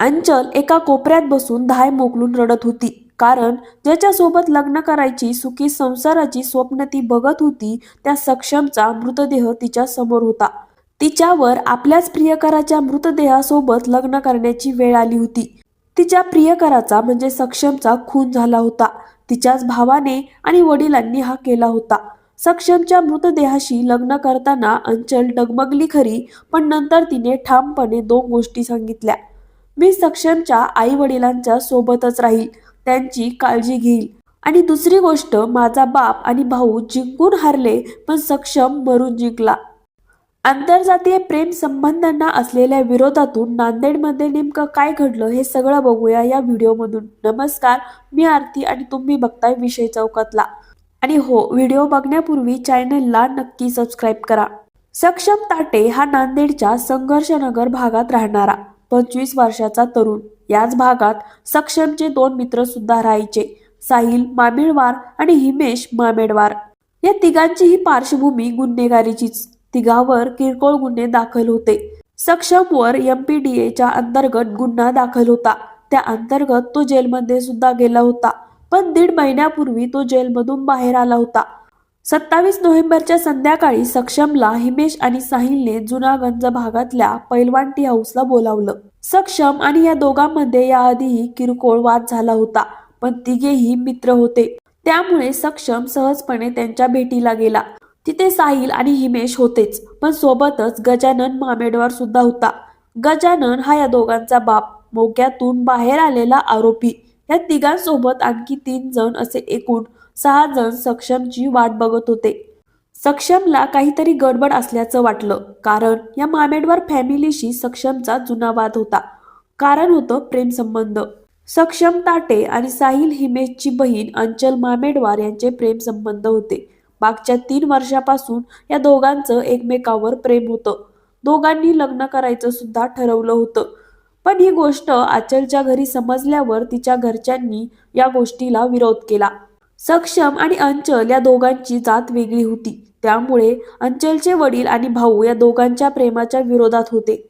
अंचल एका कोपऱ्यात बसून धाय मोकलून रडत होती. कारण ज्याच्यासोबत लग्न करायची सुखी संसाराची स्वप्न ती बघत होती त्या सक्षमचा मृतदेह तिच्या समोर होता. तिच्यावर आपल्याच प्रियकराच्या मृतदेहासोबत लग्न करण्याची वेळ आली होती. तिच्या प्रियकराचा म्हणजे सक्षमचा खून झाला होता. तिच्याच भावाने आणि वडिलांनी हा केला होता. सक्षमच्या मृतदेहाशी लग्न करताना अंचल डगमगली खरी पण नंतर तिने ठामपणे दोन गोष्टी सांगितल्या. मी सक्षमच्या आई वडिलांच्या सोबतच राहील त्यांची काळजी घेईल. आणि दुसरी गोष्ट माझा बाप आणि भाऊ जिंकून हारले पण सक्षम मरून जिंकला. आंतरजातीय प्रेम संबंधांना असलेल्या विरोधातून नांदेडमध्ये नेमकं काय घडलं हे सगळं बघूया या व्हिडिओमधून. नमस्कार मी आरती आणि तुम्ही बघताय विषय चौकातला. आणि हो व्हिडिओ बघण्यापूर्वी चॅनलला नक्की सबस्क्राईब करा. सक्षम ताटे हा नांदेडच्या संघर्षनगर भागात राहणारा. पंचवीस वर्षाचा तरुण. याच भागात सक्षमचे दोन मित्र सुद्धा राहायचे. साहिल मामिळवार आणि हिमेश मामेडवार. या तिघांची ही पार्श्वभूमी गुन्हेगारीचीच. तिघावर किरकोळ गुन्हे दाखल होते. सक्षमवर एमपीडीएच्या अंतर्गत गुन्हा दाखल होता. त्या अंतर्गत तो जेलमध्ये सुद्धा गेला होता. पण दीड महिन्यापूर्वी तो जेलमधून बाहेर आला होता. सत्तावीस नोव्हेंबरच्या संध्याकाळी सक्षमला हिमेश आणि साहिलने जुनागंज भागातल्या पैलवान टी हाऊसला बोलावलं. सक्षम आणि या दोघांमध्ये याआधीही किरकोळ वाद झाला होता पण तिघेही मित्र होते. त्यामुळे सक्षम सहजपणे त्यांच्या भेटीला गेला. तिथे साहिल आणि हिमेश होतेच पण सोबतच गजानन मामेडवार सुद्धा होता. गजानन हा या दोघांचा बाप मोक्यातून बाहेर आलेला आरोपी. या तिघांसोबत आणखी तीन जण असे एकूण सहा जण सक्षमची वाट बघत होते. सक्षमला काहीतरी गडबड असल्याचं वाटलं. कारण या मामेडवार फॅमिलीशी सक्षमचा जुना वाद होता. कारण होतं प्रेमसंबंध सक्षम ताटे आणि साहिल हिमेशची बहीण अंचल मामेडवार यांचे प्रेमसंबंध होते. मागच्या तीन वर्षापासून या दोघांचं एकमेकावर प्रेम होतं. दोघांनी लग्न करायचं सुद्धा ठरवलं होतं. पण ही गोष्ट आचलच्या घरी समजल्यावर तिच्या घरच्यांनी या गोष्टीला विरोध केला. सक्षम आणि अंचल या दोघांची जात वेगळी होती. त्यामुळे अंचलचे वडील आणि भाऊ या दोघांच्या प्रेमाच्या विरोधात होते.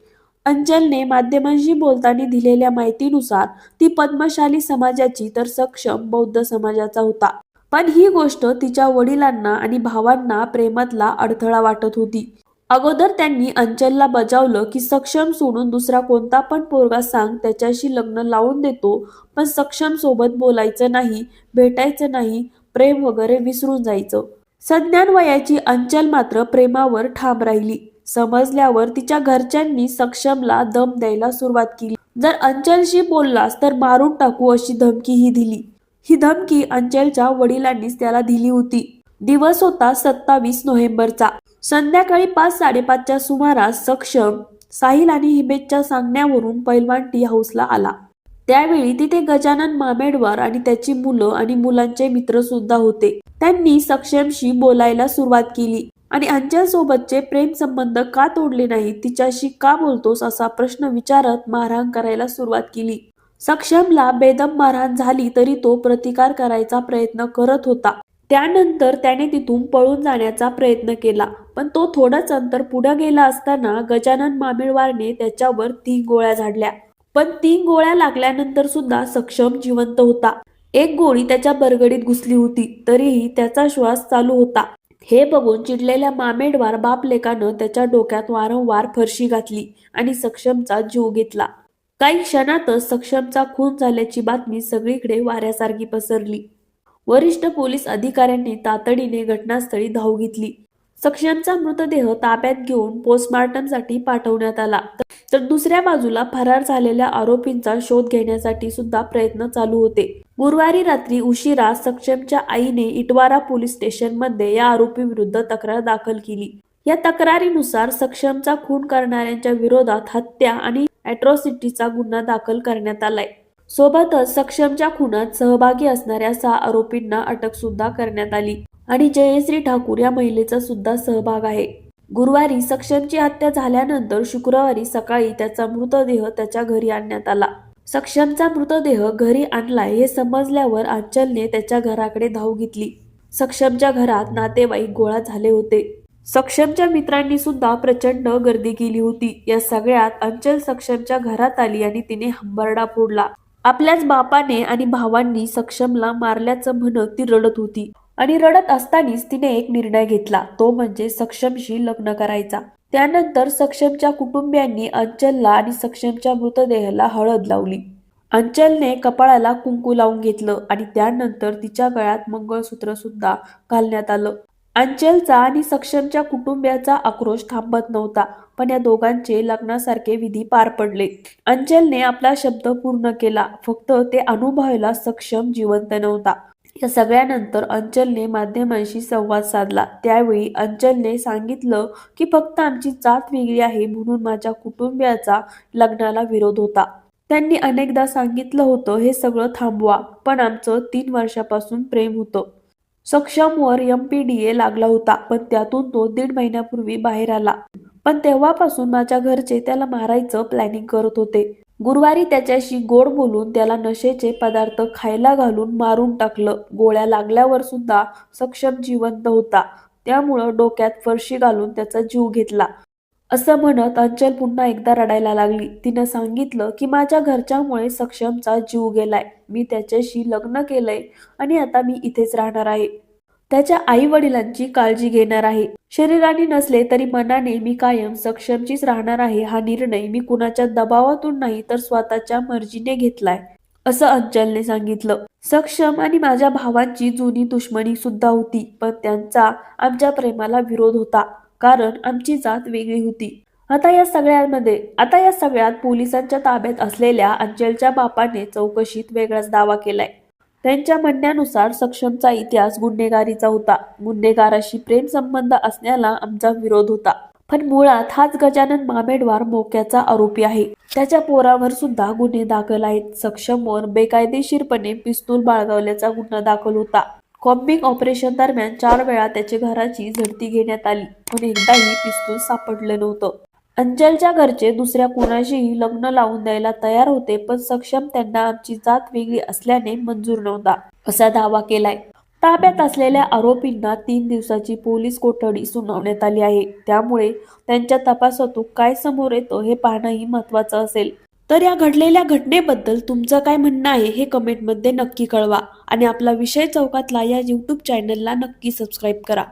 अंचलने माध्यमांशी बोलताना दिलेल्या माहितीनुसार ती पद्मशाली समाजाची तर सक्षम बौद्ध समाजाचा होता. पण ही गोष्ट तिच्या वडिलांना आणि भावांना प्रेमातला अडथळा वाटत होती. अगोदर त्यांनी अंचलला बजावलं की सक्षम सोडून दुसरा कोणता पण पोरगा सांग त्याच्याशी लग्न लावून देतो. पण सक्षम सोबत बोलायचं नाही भेटायचं नाही प्रेम वगैरे विसरून जायचं. संज्ञान वयाची अंचल मात्र प्रेमावर ठाम राहिली. समजल्यावर तिच्या घरच्यांनी सक्षमला दम द्यायला सुरुवात केली. जर अंचलशी बोललास तर मारून टाकू अशी धमकी ही दिली. ही धमकी अंचलच्या वडिलांनीच त्याला दिली होती. दिवस होता सत्तावीस नोव्हेंबरचा. संध्याकाळी पाच साडेपाचच्या सुमारास सक्षम साहिल आणि हिमेशच्या सांगण्यावरून पैलवान टी हाऊसला आला. त्यावेळी तिथे गजानन मामेडवार आणि त्याची मुलं आणि मुलांचे मित्र सुद्धा होते. त्यांनी सक्षमशी बोलायला सुरुवात केली. आणि अंजलसोबतचे प्रेमसंबंध प्रेम संबंध का तोडले नाही तिच्याशी का बोलतोस असा प्रश्न विचारत मारहाण करायला सुरुवात केली. सक्षमला बेदम मारहाण झाली तरी तो प्रतिकार करायचा प्रयत्न करत होता. त्यानंतर त्याने तिथून पळून जाण्याचा प्रयत्न केला. पण तो थोडंच अंतर पुढे गेला असताना गजानन मामिळवारने त्याच्यावर तीन गोळ्या झाडल्या. पण तीन गोळ्या लागल्यानंतर सुद्धा सक्षम जिवंत होता. एक गोळी त्याच्या बरगडीत घुसली होती तरीही त्याचा श्वास चालू होता. हे बघून चिडलेल्या मामेडवार बापलेकानं त्याच्या डोक्यात वारंवार फरशी घातली आणि सक्षमचा जीव घेतला. काही क्षणातच सक्षमचा खून झाल्याची बातमी सगळीकडे वाऱ्यासारखी पसरली. वरिष्ठ पोलीस अधिकाऱ्यांनी तातडीने घटनास्थळी धाव घेतली. सक्षमचा मृतदेह ताब्यात घेऊन पोस्टमॉर्टमसाठी पाठवण्यात आला. तर दुसऱ्या बाजूला फरार झालेल्या आरोपींचा शोध घेण्यासाठी सुद्धा प्रयत्न चालू होते. गुरुवारी रात्री उशिरा सक्षमच्या आईने इटवारा पोलीस स्टेशनमध्ये या आरोपी विरुद्ध तक्रार दाखल केली. या तक्रारीनुसार सक्षमचा खून करणाऱ्यांच्या विरोधात हत्या आणि अॅट्रॉसिटीचा गुन्हा दाखल करण्यात आलाय. सोबतच सक्षमच्या खुनात सहभागी असणाऱ्या सहा आरोपींना अटक सुद्धा करण्यात आली आणि जयश्री ठाकूर या महिलेचा सुद्धा सहभाग आहे. गुरुवारी सक्षमची हत्या झाल्यानंतर शुक्रवारी सकाळी त्याचा मृतदेह त्याच्या घरी आणण्यात आला. सक्षमचा मृतदेह घरी आणलाय हे समजल्यावर अंचलने त्याच्या घराकडे धाव घेतली. सक्षमच्या घरात नातेवाईक गोळा झाले होते. सक्षमच्या मित्रांनी सुद्धा प्रचंड गर्दी केली होती. या सगळ्यात अंचल सक्षमच्या घरात आली आणि तिने हंबरडा फोडला. आपल्याच बापाने आणि भावांनी सक्षमला मारल्याचं म्हणत ती रडत होती. आणि रडत असतानाच तिने एक निर्णय घेतला. तो म्हणजे सक्षमशी लग्न करायचा. त्यानंतर सक्षमच्या कुटुंबियांनी अंचलला आणि सक्षमच्या मृतदेहाला हळद लावली. अंचलने कपाळाला कुंकू लावून घेतलं आणि त्यानंतर तिच्या गळ्यात मंगळसूत्र सुद्धा घालण्यात आलं. अंचलचा आणि सक्षमच्या कुटुंबियाचा आक्रोश थांबत नव्हता पण या दोघांचे लग्नासारखे विधी पार पडले. अंचलने आपला शब्द पूर्ण केला फक्त ते अनुभवायला सक्षम जिवंत नव्हता. या सगळ्यानंतर अंचलने माध्यमांशी संवाद साधला. त्यावेळी अंचलने सांगितलं की फक्त आमची जात वेगळी आहे म्हणून माझ्या कुटुंबियाचा लग्नाला विरोध होता. त्यांनी अनेकदा सांगितलं होतं हे सगळं थांबवा पण आमचं तीन वर्षापासून प्रेम होतं. सक्षमवर एम पी डी ए लागला होता पण त्यातून तो दीड महिन्यापूर्वी बाहेर आला. पण तेव्हापासून माझ्या घरचे त्याला मारायचं प्लॅनिंग करत होते. गुरुवारी त्याच्याशी गोड बोलून त्याला नशेचे पदार्थ खायला घालून मारून टाकलं. गोळ्या लागल्यावर सुद्धा सक्षम जिवंत होता. त्यामुळं डोक्यात फरशी घालून त्याचा जीव घेतला. असं म्हणत अंचल पुन्हा एकदा रडायला लागली. तिनं सांगितलं की माझ्या घरच्यामुळे सक्षमचा जीव गेलाय. मी त्याच्याशी लग्न केलंय आणि आता मी इथेच राहणार आहे. त्याच्या आई वडिलांची काळजी घेणार आहे. शरीराने नसले तरी मनाने मी कायम सक्षमचीच राहणार आहे. हा निर्णय मी कुणाच्या दबावातून नाही तर स्वतःच्या मर्जीने घेतलाय असं अंचलने सांगितलं. सक्षम आणि माझ्या भावांची जुनी दुश्मनी सुद्धा होती पण त्यांचा आमच्या प्रेमाला विरोध होता. कारण आमची जात वेगळी होती. आता या सगळ्यांमध्ये आता या सगळ्यात पोलिसांच्या ताब्यात असलेल्या अंजलच्या बापाने चौकशीत वेगळाच दावा केलाय. त्यांच्या म्हणण्यानुसार सक्षमचा इतिहास गुन्हेगारीचा होता. गुन्हेगाराशी प्रेम संबंध असण्याला आमचा विरोध होता. पण मुळात हाच गजानन मामेडवार मोक्याचा आरोपी आहे. त्याच्या पोरावर सुद्धा गुन्हे दाखल आहेत. सक्षमवर बेकायदेशीरपणे पिस्तूल बाळगवल्याचा गुन्हा दाखल होता. कॉम्बिंग ऑपरेशन दरम्यान चार वेळा त्याच्या घराची झडती घेण्यात आली. पण एकदाही पिस्तूल सापडलं नव्हतं. अंजलच्या घरचे दुसऱ्या कुणाशीही लग्न लावून द्यायला तयार होते पण सक्षम त्यांना आमची जात वेगळी असल्याने मंजूर नव्हता असा दावा केलाय. ताब्यात असलेल्या आरोपींना तीन दिवसाची पोलीस कोठडी सुनावण्यात आली आहे. त्यामुळे त्यांच्या तपासातून काय समोर येतं हे पाहणंही महत्वाचं असेल. तर या घडलेल्या घटनेबद्दल तुमचं काय म्हणणं आहे हे कमेंटमध्ये नक्की कळवा. आणि आपला विषय चौकातला या यूट्यूब चॅनलला नक्की सबस्क्राईब करा.